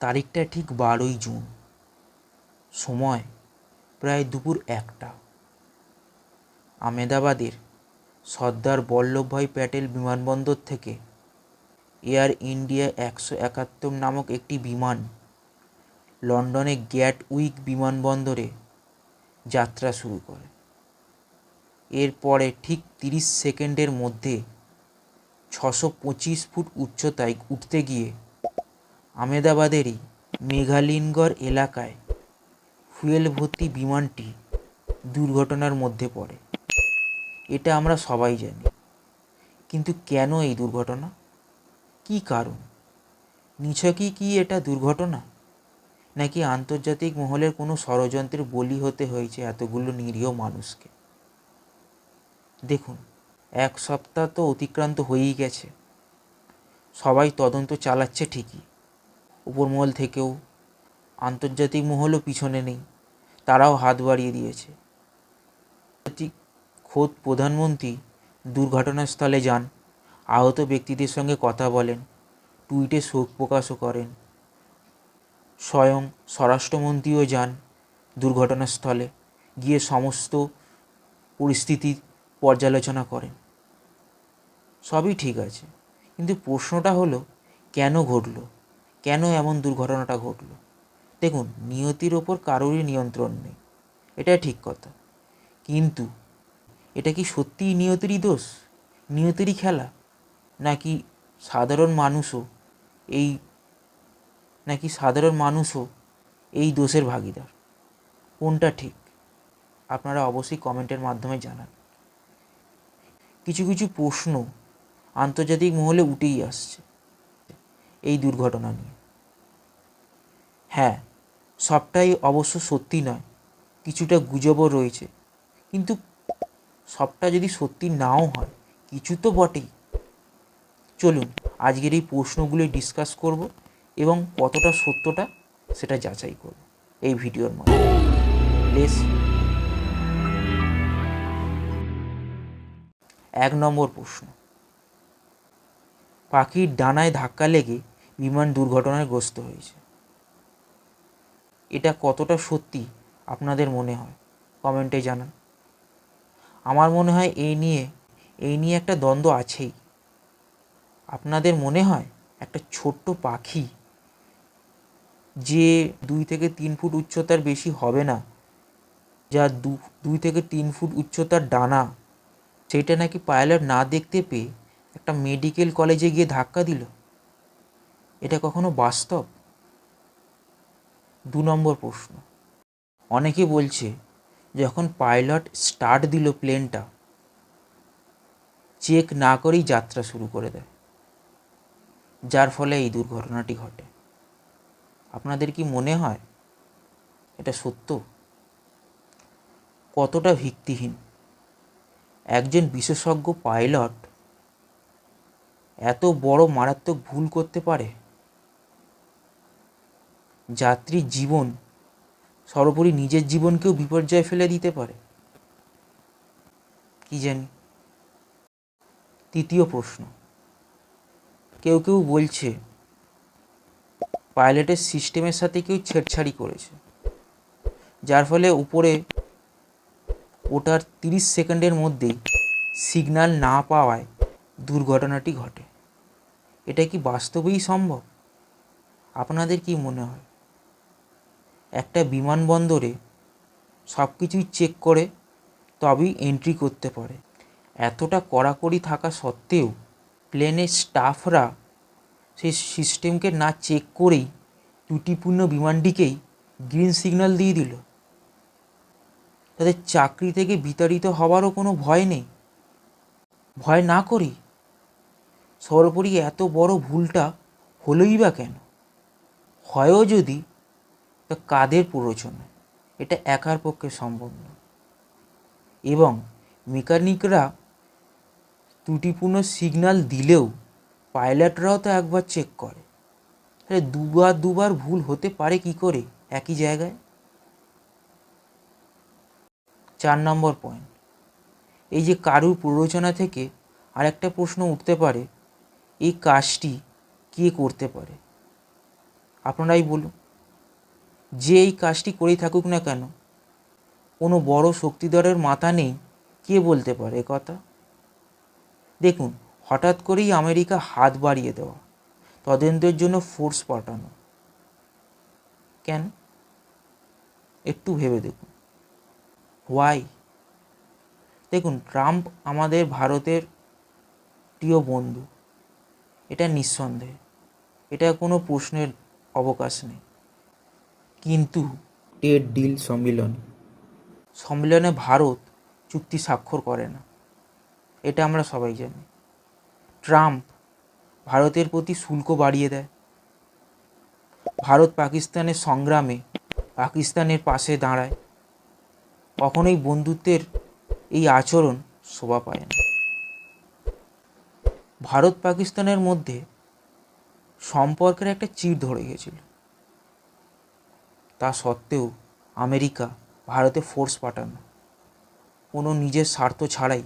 তারিখটা ঠিক বারোই জুন। সময় প্রায় দুপুর একটা। আমেদাবাদের সর্দার বল্লভভাই প্যাটেল বিমানবন্দর থেকে এয়ার ইন্ডিয়া একশো একাত্তর নামক একটি বিমান লন্ডনে গ্যাট উইক বিমানবন্দরে যাত্রা শুরু করে। এরপরে ঠিক তিরিশ সেকেন্ডের মধ্যে ছশো পঁচিশ ফুট উচ্চতায় উঠতে গিয়ে আমেদাবাদেরই মেঘালিনগড় এলাকায় ফুয়েল ভর্তি বিমানটি দুর্ঘটনার মধ্যে পড়ে। এটা আমরা সবাই জানি। কিন্তু কেন এই দুর্ঘটনা? কী কারণ? নিছকই কি এটা দুর্ঘটনা? নাকি আন্তর্জাতিক মহলের কোনো ষড়যন্ত্রের বলি হতে হয়েছে এতগুলো নিরীহ মানুষকে? দেখুন, এক সপ্তাহ তো অতিক্রান্ত হয়েই গেছে। সবাই তদন্ত চালাচ্ছে ঠিকই। উপরমহল থেকেও আন্তর্জাতিক মহলও পিছনে নেই, তারাও হাত বাড়িয়ে দিয়েছে। খোদ প্রধানমন্ত্রী দুর্ঘটনাস্থলে যান, আহত ব্যক্তিদের সঙ্গে কথা বলেন, টুইটে শোক প্রকাশও করেন। স্বয়ং স্বরাষ্ট্রমন্ত্রীও যান দুর্ঘটনাস্থলে, গিয়ে সমস্ত পরিস্থিতির পর্যালোচনা করেন। সবই ঠিক আছে, কিন্তু প্রশ্নটা হলো, কেন ঘটলো? কেন এমন দুর্ঘটনাটা ঘটলো? দেখুন, নিয়তির ওপর কারোরই নিয়ন্ত্রণ নেই। এটা ঠিক কথা। কিন্তু এটা কি সত্যিই নিয়তিরই দোষ? নিয়তিরই খেলা? নাকি সাধারণ মানুষও এই, নাকি সাধারণ মানুষও এই দোষের ভাগিদার? কোনটা ঠিক? আপনারা অবশ্যই কমেন্টের মাধ্যমে জানান। কিছু কিছু প্রশ্ন আন্তর্জাতিক মহলে উঠেই আসছে। এই দুর্ঘটনা নিয়ে। হ্যাঁ সবটাই অবশ্য সত্যি নয়, কিছুটা গুজবও রয়েছে। কিন্তু সবটা যদি সত্যি নাও হয়, কিছু তো বটেই। চলুন, আজকের এই প্রশ্নগুলি ডিসকাস করব এবং কতটা সত্যটা সেটা যাচাই করব এই ভিডিওর মধ্যে লেস এক নম্বর প্রশ্ন। পাখির ডানায় ধাক্কা লেগে বিমান দুর্ঘটনায় গ্রস্ত হয়েছে। এটা কতটা সত্যি আপনাদের মনে হয়? কমেন্টে জানান। আমার মনে হয় এই নিয়ে এই নিয়ে একটা দ্বন্দ্ব আছেই। আপনাদের মনে হয় একটা ছোট্ট পাখি যে দুই থেকে তিন ফুট উচ্চতার বেশি হবে না, যা দুই থেকে তিন ফুট উচ্চতার ডানা, সেটা নাকি পাইলট না দেখতে পেয়ে একটা মেডিকেল কলেজে গিয়ে ধাক্কা দিল। এটা কখনো বাস্তব? দু নম্বর প্রশ্ন। অনেকে বলছে, যখন পাইলট স্টার্ট দিল প্লেনটা চেক না করেই যাত্রা শুরু করে দেয়। যার ফলে এই দুর্ঘটনাটি ঘটে। আপনাদের কি মনে হয় এটা সত্য? কতটা ভিত্তিহীন? একজন বিশেষজ্ঞ পাইলট এত বড় মারাত্মক ভুল করতে পারে? যাত্রীর জীবন সর্বোপরি নিজের জীবনকেও বিপর্যয়ে ফেলে দিতে পারে। কি জানি? তৃতীয় প্রশ্ন। কেউ কেউ বলছে, পাইলটের সিস্টেমের সাথে কেউ ছেড়ছাড়ি করেছে, যার ফলে উপরে ওটার তিরিশ সেকেন্ডের মধ্যেই সিগন্যাল না পাওয়ায় দুর্ঘটনাটি ঘটে। এটা কি বাস্তবেই সম্ভব? আপনাদের কি মনে হয়? একটা বিমানবন্দরে সব কিছুই চেক করে, তবেই এন্ট্রি করতে পারে। এতটা কড়াকড়ি থাকা সত্ত্বেও প্লেনের স্টাফরা সেই সিস্টেমকে না চেক করেই ত্রুটিপূর্ণ বিমানটিকেই গ্রিন সিগন্যাল দিয়ে দিল। তাদের চাকরি থেকে বিতাড়িত হওয়ারও কোনো ভয় নেই। ভয় না করি সর্বোপরি এত বড় ভুলটা হলোই বা কেন? হয়ও যদি তা কাদের প্ররোচনা? এটা একার পক্ষে সম্ভব নয়। এবং মেকানিকরা ত্রুটিপূর্ণ সিগন্যাল দিলেও পাইলটরাও তো একবার চেক করে। তাহলে দুবার দুবার ভুল হতে পারে কি করে একই জায়গায়? চার নম্বর পয়েন্ট এই যে কারুর প্ররোচনা থেকে আরেকটা প্রশ্ন উঠতে পারে এই কাজটি কে করতে পারে? আপনারাই বলুন। যে এই কাজটি করেই থাকুক না কেন, কোনো বড় শক্তিধরের মাথা নেই, কে বলতে পারে কথা? দেখুন, হঠাৎ করেই আমেরিকা হাত বাড়িয়ে দেওয়া, তদন্তের জন্য ফোর্স পাঠানো। কেন? একটু ভেবে দেখুন। হোয়াই দেখুন, ট্রাম্প আমাদের ভারতের প্রিয় বন্ধু। এটা নিঃসন্দেহে। এটা কোনো প্রশ্নের অবকাশ নেই। কিন্তু টেড ডিল সম্মেলন। সম্মেলনে ভারত চুক্তি স্বাক্ষর করে না। এটা আমরা সবাই জানি। ট্রাম্প ভারতের প্রতি শুল্ক বাড়িয়ে দেয়। ভারত পাকিস্তানের সংগ্রামে পাকিস্তানের পাশে দাঁড়ায়। কখনোই বন্ধুত্বের এই আচরণ শোভা পায় না। ভারত পাকিস্তানের মধ্যে সম্পর্কের একটা চির ধরে গেছিল তা সত্ত্বেও আমেরিকা ভারতে ফোর্স পাঠানো, কোনো নিজের স্বার্থ ছাড়াই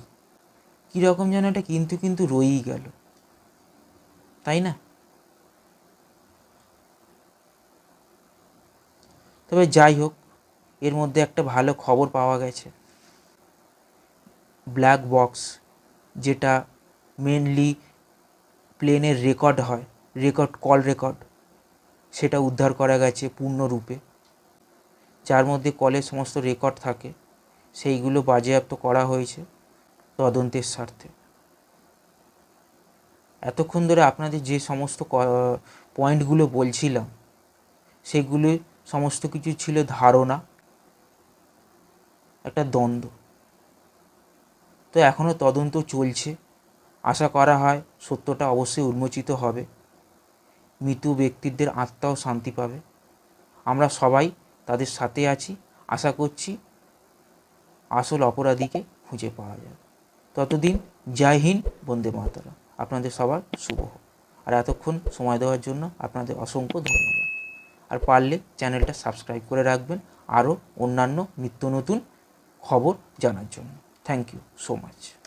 কীরকম যেন এটা কিন্তু কিন্তু রয়েই গেল। তাই না? তবে যাই হোক, এর মধ্যে একটা ভালো খবর পাওয়া গেছে। ব্ল্যাক বক্স যেটা মেনলি প্লেনের রেকর্ড হয় রেকর্ড কল রেকর্ড সেটা উদ্ধার করা গেছে পূর্ণরূপে। যার মধ্যে কলের সমস্ত রেকর্ড থাকে, সেইগুলো বাজেয়াপ্ত করা হয়েছে তদন্তের স্বার্থে। এতক্ষণ ধরে আপনাদের যে সমস্ত পয়েন্টগুলো বলছিলাম, সেগুলো সমস্ত কিছু ছিল ধারণা, একটা দ্বন্দ্ব। তো এখনও তদন্ত চলছে। আশা করা হয় সত্যটা অবশ্যই উন্মোচিত হবে। মৃত ব্যক্তিদের আত্মাও শান্তি পাবে। আমরা সবাই তাদের সাথে আছি। আশা করছি আসল অপরাধীকে খুঁজে পাওয়া যাবে। ততদিন জয় হিন্দ, বন্দে মাতারা আপনাদের সবার শুভ হোক। আর এতক্ষণ সময় দেওয়ার জন্য আপনাদের অসংখ্য ধন্যবাদ। আর পারলে চ্যানেলটা সাবস্ক্রাইব করে রাখবেন। আরও অন্যান্য নিত্য নতুন খবর জানার জন্য। Thank you so much.